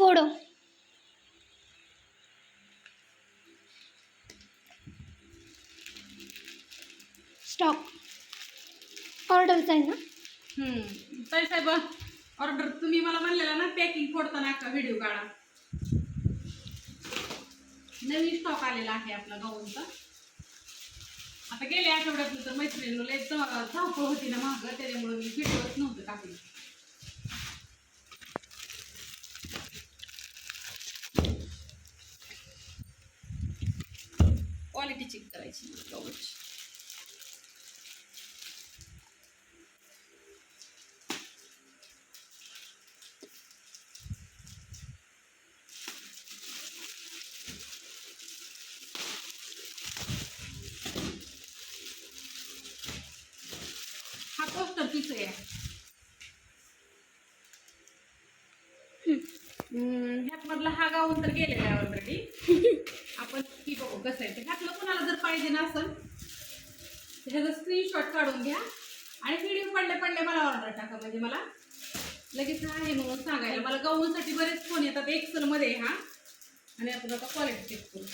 फोडो. Stock ऑर्डरचा आहे ना? ताई साहेब ऑर्डर तुम्ही मला म्हणलेला ना पॅकिंग फोडताना का व्हिडिओ काढा. नवीन स्टॉक आलेला आहे आपला गाऊनचा आता गेल्या आठवड्यात तर मैत्रिणीला लय धावपळ होती ना मागं त्याच्यामुळे मी व्हिडिओच नव्हतं टाकली क्वालिटी चेक हा पोस्टर पीस आहे हम्म, ह्यात मधला हा गाव तर गेलेला आहे ऑलरेडी ती कसं आहे ते ह्यातलं कोणाला जर पाहिजे ना तर ह्याचा स्क्रीनशॉट काढून घ्या. आणि व्हिडिओ पडले पडले मला ऑर्डर टाका. म्हणजे मला लगेच आहे म्हणून सांगायला. मला गहूसाठी बरेच फोन येतात एक्सलमध्ये हा. आणि आपण आता क्वालिटी चेक करू.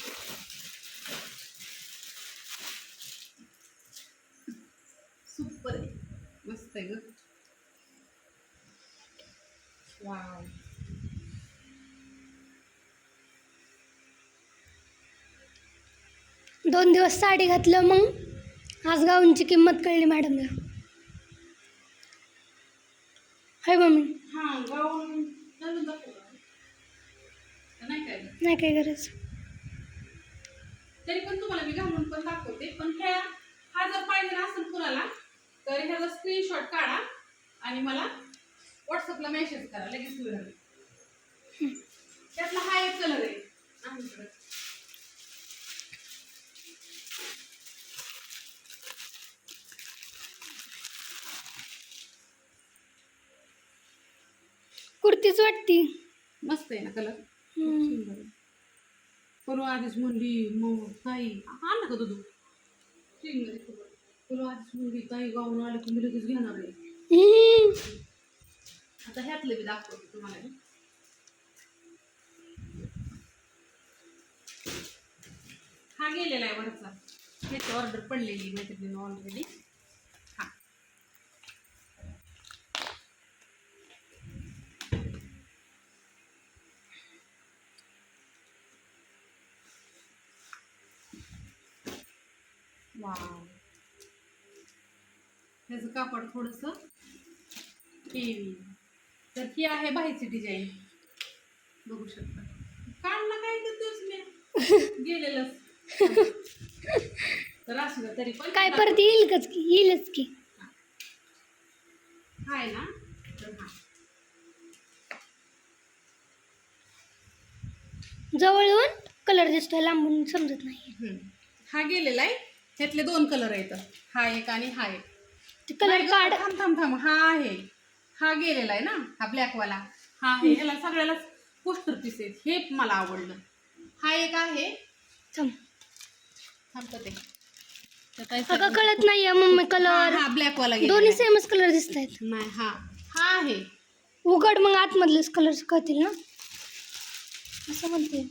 सुपर आहे. मस्त आहे ग. वाव दोन दिवस साडी घातलं मग आज गाऊनची किंमत कळली मॅडमला. Hi mummy. हा नाही काय नाही काय गरज. तरी पण तुम्हाला मी घालून पण दाखवते. पण ह्या हा जर पाहिजे असेल कुणाला तर ह्याचा स्क्रीनशॉट काढा आणि मला व्हॉट्सअपला मेसेज करा लगेच मिळेल. त्यातला हा एक कलर आहे. आमच्याकडे कुर्तीच वाटती मस्त आहे ना कलर. सुंदर आहे. परवा आधीच म्हणली मग ताई आणलं का स्क्रीनमध्ये खबर परवा आधीच म्हणली ताई गाऊन आले की मी लगेच घेणार आहे हम्म. आता ह्यातलं बी दाखवते तुम्हाला मी. हा गेलेला आहे वरचा ह्याची ऑर्डर पडलेली मैत्रिणीनं ऑलरेडी वाव. ह्याचं कापड थोडंसं हेवी तर ही आहे बाहेरची डिझाईन बघू शकता. काढला काय करतोस मी? गेलेलंच. तर असू तरी पण काय परत येईल की? येईलच की. हाय ना? तर हा. जवळ येऊन कलर दिसतोय लांबून समजत नाही. हा गेलेला आहे. ह्यातले दोन कलर आहेत. हा एक आणि हा एक. कलर नाही गं, थांब थांब थांब. हा आहे. हा गेलेला आहे ना हा ब्लॅक वाला हा आहे. ह्याला सगळ्याला पोस्टर पीस आहेत. हे मला आवडलं. हा एक आहे. थांब. थांबतं ते? तर काय अगं कळत नाहीये मम्मी हा कलर हा ब्लॅक वाला गेलेला दोन्ही आहे. सेमच कलर दिसत आहेत नाही हा. हा आहे. उघड मग आतमधलेच कलर कळतील ना? असं म्हणते.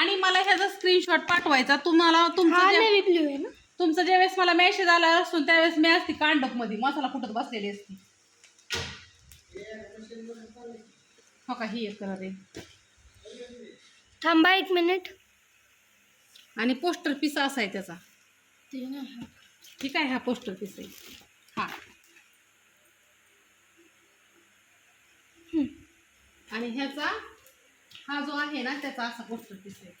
आणि मला ह्याचा स्क्रीनशॉट पाठवायचा. तुम्हाला तुमचं जे- नेव्ही ब्ल्यू आहे ना. तुमचं ज्यावेळेस मला मेसेज आला असतो त्यावेळेस मी असते कांडपमध्ये मसाला कुठत बसलेली असती. हो का? ही एक कलर आहे. थांबा एक मिनिट आणि पोस्टर पीस असा आहे त्याचा. ठीक आहे हा पोस्टर पीस आहे. हा. आणि ह्याचा हा जो आहे ना त्याचा असा पोस्टर पीस आहे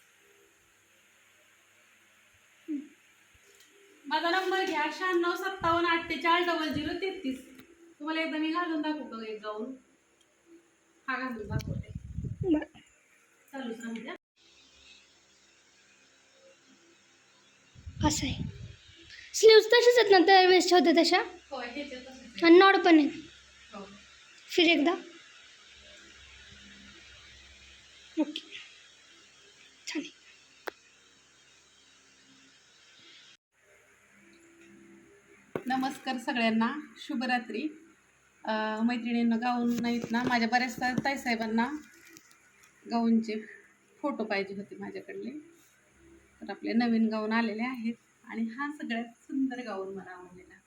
माझा नंबर घ्या शहाण्णव सत्तावन्न अठ्ठेचाळीस डबल झिरो तेहतीस. तुम्हाला एकदा मी घालून दाखवतो एक जाऊन. हा घालून दाखवते. चालूच राहू द्या असं आहे. स्लीव्स तसेच आहेत ना त्यावेळेस होत्या तशा? हो. आणि नॉड पण आहे हो. फिर एकदा ओके छान आहे. नमस्कार सगळ्यांना. शुभरात्री. मैत्रिणींना गाऊन नाहीत ना माझ्या बऱ्याचशा ताईसाहेबांना गाऊनचे फोटो पाहिजे होते माझ्याकडले. तर आपले नवीन गाऊन आलेले आहेत. आणि हा सगळ्यात सुंदर गाऊन मला आवडलेला.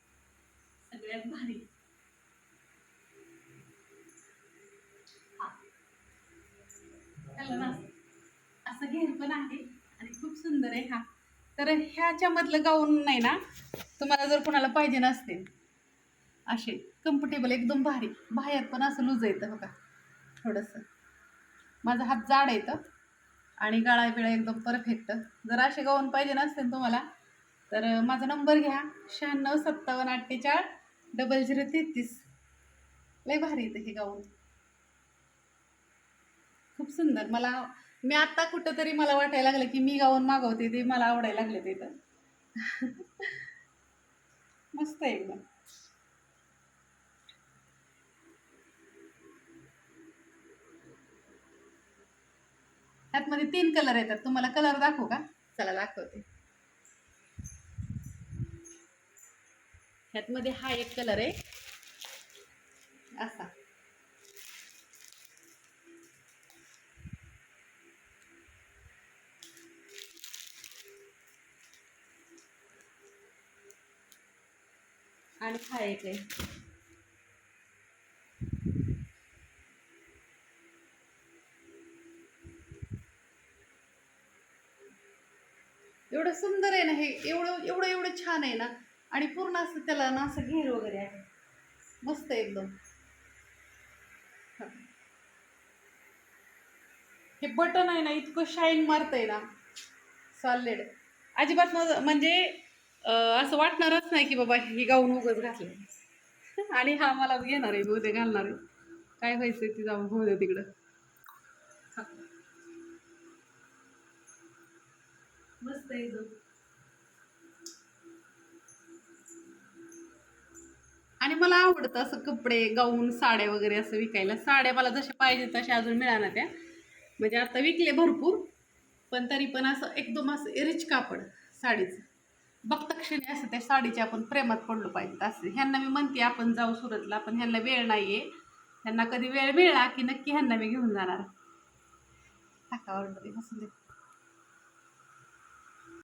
सगळ्यात भारी हा त्याला ना असं- असं घेर पण आहे आणि खूप सुंदर आहे हा. तर ह्याच्यामधलं गाऊन नाही ना तुम्हाला जर कोणाला पाहिजे नसते असे कम्फर्टेबल एकदम भारी. बाहेर पण असं लुज येतं बघा थोडंसं. माझा हात जाड येतं आणि गळा बिळा एकदम परफेक्ट जर असे गाऊन पाहिजे नसतील तुम्हाला तर माझा नंबर घ्या शहाण्णव सत्तावन्न अठ्ठेचाळ डबल झिरो तेहतीस. लय भारी येतं हे गाऊन. खूप सुंदर. मला मी आत्ता कुठंतरी मला वाटायला लागलं की मी गाऊन मागवते ते मला आवडायला लागले ते तर. मस्त एकदम. ह्यातमध्ये तीन कलर येतात. तुम्हाला कलर दाखवू का? चला दाखवते. ह्यातमध्ये हा एक कलर आहे. असा. आणि हा आहे. एवढं सुंदर आहे ना हे एवढं एवढं एवढं छान आहे ना. आणि पूर्ण असं त्याला ना असं घेर वगैरे आहे. मस्त आहे एकदम. हे बटन आहे ना इतकं शाईन मारतंय ना. सॉलिड. अजिबात म्हणजे असं वाटणारच नाही की बाबा ही गाऊन उगच घातलं. आणि हा मला घेणार आहे उद्या घालणार आहे. काय व्हायचंय ती जाऊन होऊ दे तिकडं. मस्त एकदम आणि मला आवडतं असं कपडे गाऊन साड्या वगैरे असं विकायला. साड्या मला जशा पाहिजे तशा अजून मिळाल्या त्या. म्हणजे आता विकले भरपूर पण तरी पण असं एकदम असं रिच कापड साडीचं. बघता क्षणी असं त्या साडीच्या आपण प्रेमात पडलो पाहिजे असं. ह्यांना मी म्हणते आपण जाऊ सुरतला पण ह्यांना वेळ नाही आहे ह्यांना कधी वेळ मिळाला की नक्की ह्यांना मी घेऊन जाणार. टाका ऑर्डर